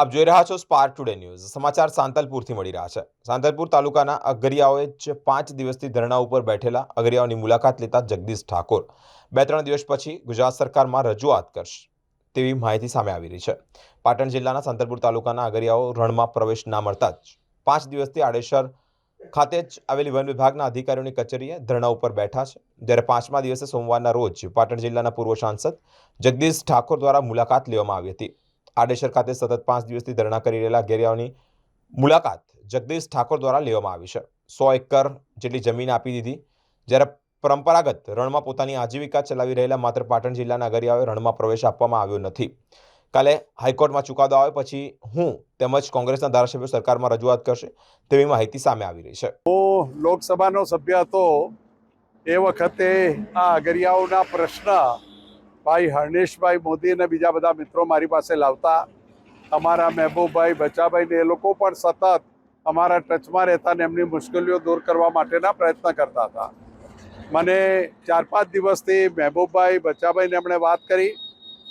આપ જોઈ રહ્યા છો સ્પાર્ક ટુડે ન્યૂઝ સમાચાર સાંતલપુરથી મળી રહ્યા છે. સાંતલપુર તાલુકાના અગરિયાઓએ જ પાંચ દિવસથી ધરણા ઉપર બેઠેલા અગરિયાઓની મુલાકાત લેતા જગદીશ ઠાકોર. બે ત્રણ દિવસ પછી ગુજરાત સરકારમાં રજૂઆત કરશે તેવી માહિતી સામે આવી રહી છે. પાટણ જિલ્લાના સાંતલપુર તાલુકાના અગરિયાઓ રણમાં પ્રવેશ ના મળતા જ પાંચ દિવસથી આડેસર ખાતે જ આવેલી વન વિભાગના અધિકારીઓની કચેરીએ ધરણા ઉપર બેઠા છે. જ્યારે પાંચમા દિવસે સોમવારના રોજ પાટણ જિલ્લાના પૂર્વ સાંસદ જગદીશ ઠાકોર દ્વારા મુલાકાત લેવામાં આવી હતી. આડેસર ખાતે સતત પાંચ દિવસથી ધરણા કરી રહેલા ગેરિયાઓની મુલાકાત જગદીશ ઠાકોર દ્વારા લેવામાં આવી છે. સો એકર જેટલી જમીન આપી દીધી. જ્યારે પરંપરાગત રણમાં પોતાની આજીવિકા ચલાવી રહેલા માત્ર પાટણ જિલ્લાના અગરિયાઓએ રણમાં પ્રવેશ આપવામાં આવ્યો નથી. કાલે હાઈકોર્ટમાં ચુકાદો આવે પછી હું તેમજ કોંગ્રેસના ધારાસભ્યો સરકારમાં રજૂઆત કરશે તેવી માહિતી સામે આવી રહી છે. લોકસભાનો સભ્ય હતો એ વખતે આ અગરિયાઓના પ્રશ્ન ભાઈ હર્ષેશભાઈ મોદી અને બીજા બધા મિત્રો મારી પાસે લાવતા. અમારા મહેબૂબભાઈ, બચાભાઈ ને એ લોકો પણ સતત અમારા ટચમાં રહેતા ને એમની મુશ્કેલીઓ દૂર કરવા માટેના પ્રયત્ન કરતા હતા. મને ચાર પાંચ દિવસથી મહેબૂબભાઈ બચાભાઈને એમણે વાત કરી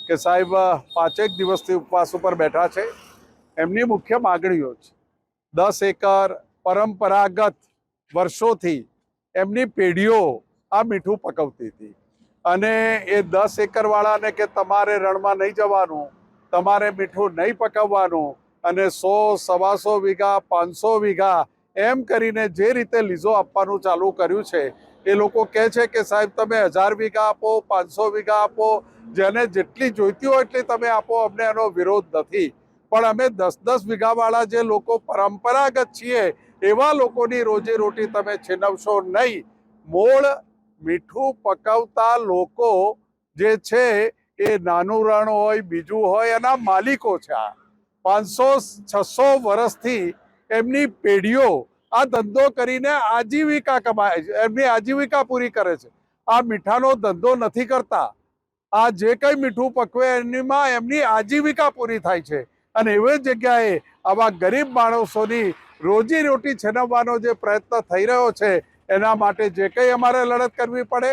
કે સાહેબ, પાંચેક દિવસથી ઉપવાસ ઉપર બેઠા છે. એમની મુખ્ય માગણીઓ છે. દસ એકર પરંપરાગત વર્ષોથી એમની પેઢીઓ આ મીઠું પકવતી હતી. અને એ દસ એકરવાળાને કે તમારે રણમાં નહીં જવાનું, તમારે મીઠું નહીં પકવવાનું અને સો, સવાસો વીઘા, પાંચસો વીઘા એમ કરીને જે રીતે લીઝો આપવાનું ચાલુ કર્યું છે, એ લોકો કહે છે કે સાહેબ તમે હજાર વીઘા આપો, પાંચસો વીઘા આપો, જેને જેટલી જોઈતી હોય એટલી તમે આપો, અમને એનો વિરોધ નથી. પણ અમે દસ દસ વીઘાવાળા જે લોકો પરંપરાગત છીએ, એવા લોકોની રોજી રોટી તમે છીનવશો નહીં. મૂળ મીઠું પકવતા લોકો જે છે એ નાનું રણ હોય, બીજું હોય, એના માલિકો છે આ. પાંચસો, છસો વર્ષથી એમની પેઢીઓ આ ધંધો કરીને આજીવિકા કમાય એમની આજીવિકા પૂરી કરે છે. આ મીઠાનો ધંધો નથી કરતા. આ જે કંઈ મીઠું પકવે એનીમાં એમની આજીવિકા પૂરી થાય છે. અને એવી જગ્યાએ આવા ગરીબ માણસોની રોજી રોટી છીનવવાનો જે પ્રયત્ન થઈ રહ્યો છે એના માટે જે કંઈ અમારે લડત કરવી પડે,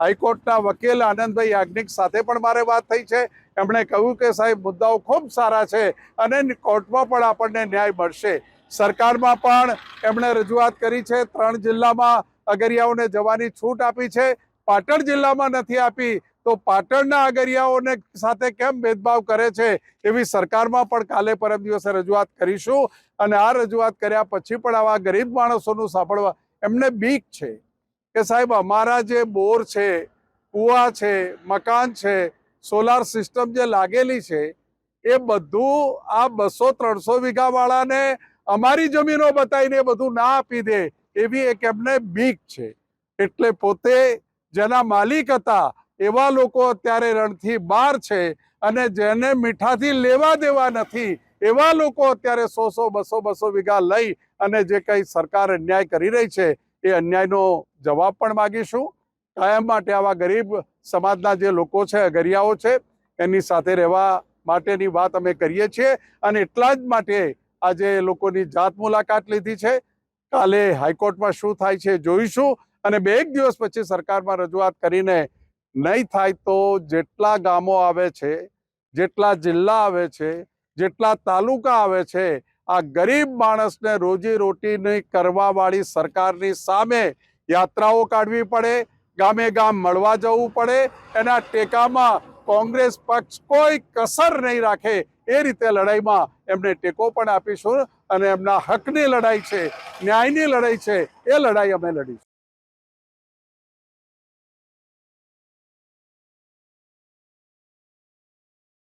હાઈકોર્ટના વકીલ આનંદભાઈ યાજ્ઞિક સાથે પણ મારે વાત થઈ છે. એમણે કહ્યું કે સાહેબ, મુદ્દાઓ ખૂબ સારા છે અને કોર્ટમાં પણ આપણને ન્યાય મળશે. સરકારમાં પણ એમણે રજૂઆત કરી છે, ત્રણ જિલ્લામાં અગરિયાઓને જવાની છૂટ આપી છે. પાટણ જિલ્લામાં નથી આપી, તો પાટણના અગરિયાઓને સાથે કેમ ભેદભાવ કરે છે એવી સરકારમાં પણ કાલે પરમ દિવસે રજૂઆત કરીશું. અને આ રજૂઆત કર્યા પછી પણ આવા ગરીબ માણસોનું સાંભળવા એમને બીક છે કે સાહેબ અમારા જે બોર છે, કૂવા છે, મકાન છે, સોલાર સિસ્ટમ જે લાગેલી છે, એ બધું આ બસો ત્રણસો વીઘાવાળાને અમારી જમીનો બતાવીને બધું ના આપી દે એવી એક એમને બીક છે. એટલે પોતે જેના માલિક હતા એવા લોકો અત્યારે રણથી બહાર છે અને જેને મીઠાથી લેવા દેવા નથી એવા લોકો અત્યારે સો સો, બસો બસો વીઘા લઈ અને જે કંઈ સરકાર અન્યાય કરી રહી છે, એ અન્યાયનો જવાબ પણ માગીશું. કાયમ માટે આવા ગરીબ સમાજના જે લોકો છે, અગરિયાઓ છે, એની સાથે રહેવા માટેની વાત અમે કરીએ છીએ અને એટલા જ માટે આજે લોકોની જાત મુલાકાત લીધી છે. કાલે હાઈકોર્ટમાં શું થાય છે જોઈશું અને બે એક દિવસ પછી સરકારમાં રજૂઆત કરીને નહીં થાય તો જેટલા ગામો આવે છે, જેટલા જિલ્લા આવે છે જેટલા તાલુકા આવે છે, આ ગરીબ માણસને રોજી રોટીની કરવાવાળી સરકારની સામે યાત્રાઓ કાઢવી પડે, ગામે ગામ મળવા જવું પડે, એના ટેકામાં કોંગ્રેસ પક્ષ કોઈ કસર નહીં રાખે એ રીતે લડાઈમાં એમને ટેકો પણ આપીશું અને એમના હકની લડાઈ છે, ન્યાયની લડાઈ છે, એ લડાઈ અમે લડીશું.